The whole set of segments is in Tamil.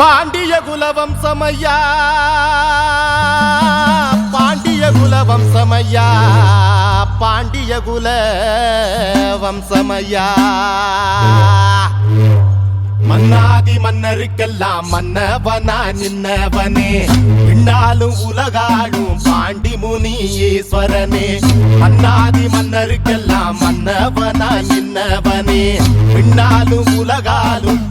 பாண்டிய குலவம் சமையா பாண்டிய குலவம் சமையா பாண்டிய குல வம்சமையா மன்னாதி மன்னருக்கெல்லாம் மன்னவனா நின்னவனே. பின்னாலும் உலகாடும் பாண்டி முனி ஈஸ்வரனே. மன்னாதி மன்னருக்கெல்லாம் மன்னவனா நின்னவனே. பின்னாலும் உலகாலும்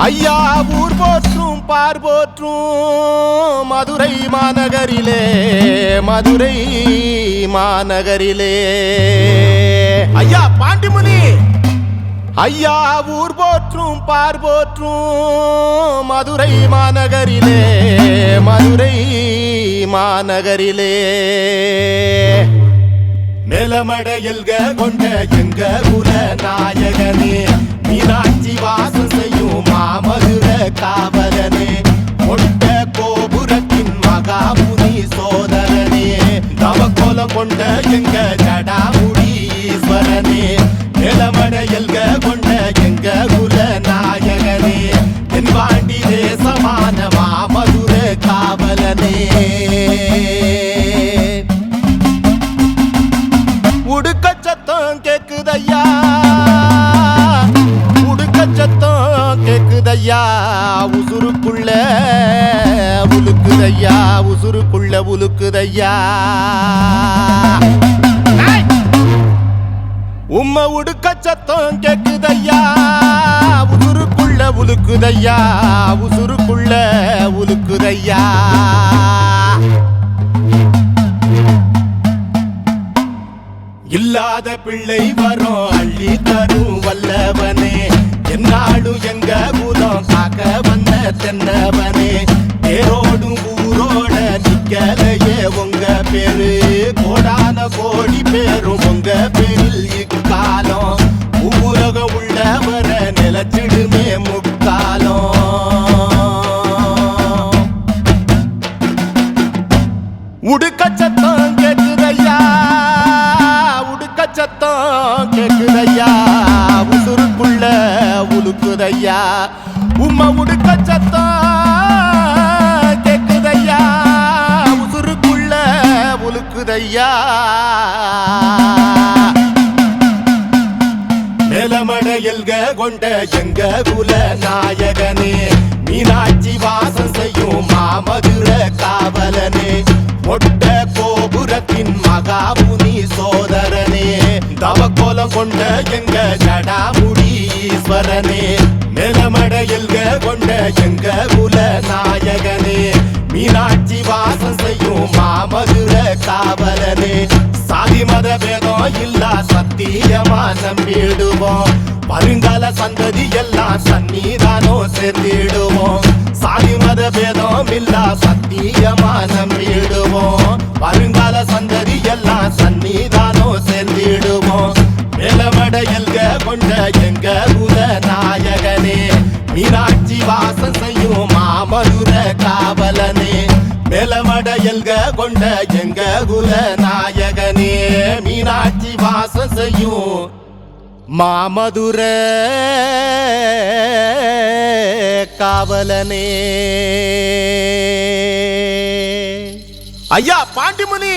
ஐயா ஊர் போற்றும் பார் போற்றும். மதுரை மாநகரிலே மதுரை மாநகரிலே. ஐயா பாண்டிமுனி. ஐயா ஊர் போற்றும் பார் போற்றும். மதுரை மாநகரிலே மதுரை மாநகரிலே. நிலமடையல்க கொண்ட எங்க குல நாயகனே மீனாட்சி வாசம் செய்யும் மாமதுர காவலனே கொண்ட கோபுரத்தின் மகாமுனி சோதரனே நவக்கோலம் கொண்ட எங்க ஜடாமுடி ஈஸ்வரனே உசுருக்குள்ள உலுக்குதையா உசுருக்குள்ள உலுக்குதையா உம்ம உடுக்க சத்தம் கேக்குதையா? உசுருக்குள்ள உலுக்குதையா உசுருக்குள்ள உலுக்குதையா இல்லாத பிள்ளை வரும் அள்ளி தரும் வல்லவனே. என்னாலும் எங்க குலம் காக்க தென்னவனே பேரோடும் ஊரோட நிக்கலையே உங்க பேரு. கோடான கோடி பேரும் உங்க பேரில் இக்காலம். ஊரகம் உள்ளவர நிலச்சிடுமே முக்காலம். உடுக்கச்சத்தம் கேக்குதையா? உடுக்க கேக்குதையா? உசுருக்குள்ள உலுக்குதையா? உம்மா உடுக்கச்ச உலுக்குதையா நிலமடையல்க கொண்ட எங்க குல நாயகனே மீனாட்சி வாசம் செய்யும் மாமதுர காவலனே ஒட்ட கோபுரத்தின் மகாமுனி சோதரனே தவக்கோலம் கொண்ட எங்க ஜடாமுடி ஈஸ்வரனே நிலமடையல்க கொண்ட எங்க குல நாயகனே மீனாட்சி வாசம் செய்யும் கிளம்பிடுவோம் வருங்கால சந்ததி எல்லாம் சன்னிதானோ சேர்ந்திடுவோம் சாதி மத பேதம் இல்லா சத்தியமா நம்பிடுவோம். வருங்கால சந்ததி எல்லாம் சன்னிதானோ சேர்ந்திடுவோம் மேலமடையல்க கொண்ட எங்க உத நாயகனே மீனாட்சி வாசம் செய்யும் மாமதுர காவலனே மேலமடையல்க கொண்ட எங்க குல நாயகனே மீனாட்சி வாசம் செய்யும் மாமதுர காவலனே. ஐயா பாண்டிமுனி.